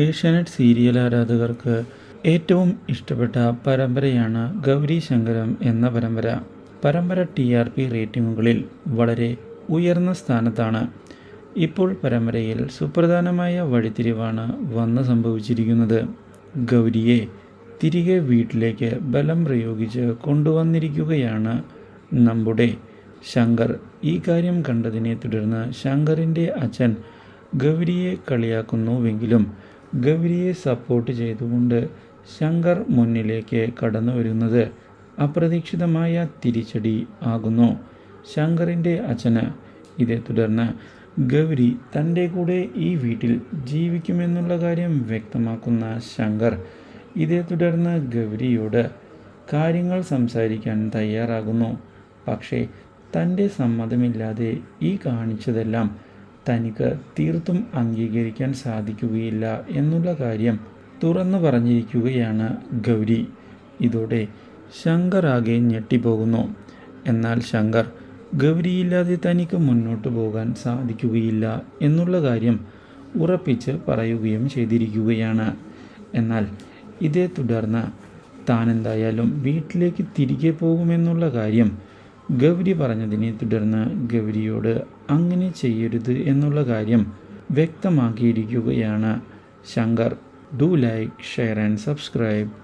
Asianet serial ആരാധകർക്ക് ഏറ്റവും ഇഷ്ടപ്പെട്ട പരമ്പരയാണ് ഗൗരി ശങ്കരം എന്ന പരമ്പര. പരമ്പര ടി ആർ പി റേറ്റിംഗുകളിൽ വളരെ ഉയർന്ന സ്ഥാനത്താണ്. ഇപ്പോൾ പരമ്പരയിൽ സുപ്രധാനമായ വഴിത്തിരിവാണ് വന്ന് സംഭവിച്ചിരിക്കുന്നത്. ഗൗരിയെ തിരികെ വീട്ടിലേക്ക് ബലം പ്രയോഗിച്ച് കൊണ്ടുവന്നിരിക്കുകയാണ് നമ്മുടെ ശങ്കർ. ഈ കാര്യം കണ്ടതിനെ തുടർന്ന് ശങ്കറിന്റെ അച്ഛൻ ഗൗരിയെ കളിയാക്കുന്നുവെങ്കിലും ഗൗരിയെ സപ്പോർട്ട് ചെയ്തുകൊണ്ട് ശങ്കർ മുന്നിലേക്ക് കടന്നു വരുന്നത് അപ്രതീക്ഷിതമായ തിരിച്ചടി ആകുന്നു. ശങ്കറിന്റെ അച്ഛന് ഇതേ തുടർന്ന് ഗൗരി തന്റെ കൂടെ ഈ വീട്ടിൽ ജീവിക്കുമെന്നുള്ള കാര്യം വ്യക്തമാക്കുന്ന ശങ്കർ ഇതേ തുടർന്ന് ഗൗരിയോട് കാര്യങ്ങൾ സംസാരിക്കാൻ തയ്യാറാകുന്നു. പക്ഷേ തന്റെ സമ്മതമില്ലാതെ ഈ കാണിച്ചതെല്ലാം തനിക്ക് തീർത്തും അംഗീകരിക്കാൻ സാധിക്കുകയില്ല എന്നുള്ള കാര്യം തുറന്നു പറഞ്ഞിരിക്കുകയാണ് ഗൗരി. ഇതോടെ ശങ്കർ ആകെ ഞെട്ടിപ്പോകുന്നു. എന്നാൽ ശങ്കർ ഗൗരിയില്ലാതെ തനിക്ക് മുന്നോട്ട് പോകാൻ സാധിക്കുകയില്ല എന്നുള്ള കാര്യം ഉറപ്പിച്ച് പറയുകയും ചെയ്തിരിക്കുകയാണ്. എന്നാൽ ഇതേ തുടർന്ന് താൻ എന്തായാലും വീട്ടിലേക്ക് തിരികെ പോകുമെന്നുള്ള കാര്യം ഗൗരി പറഞ്ഞതിനെ തുടർന്ന് ഗൗരിയോട് അങ്ങനെ ചെയ്യരുത് എന്നുള്ള കാര്യം വ്യക്തമാക്കിയിരിക്കുകയാണ് Shankar. Do like share and subscribe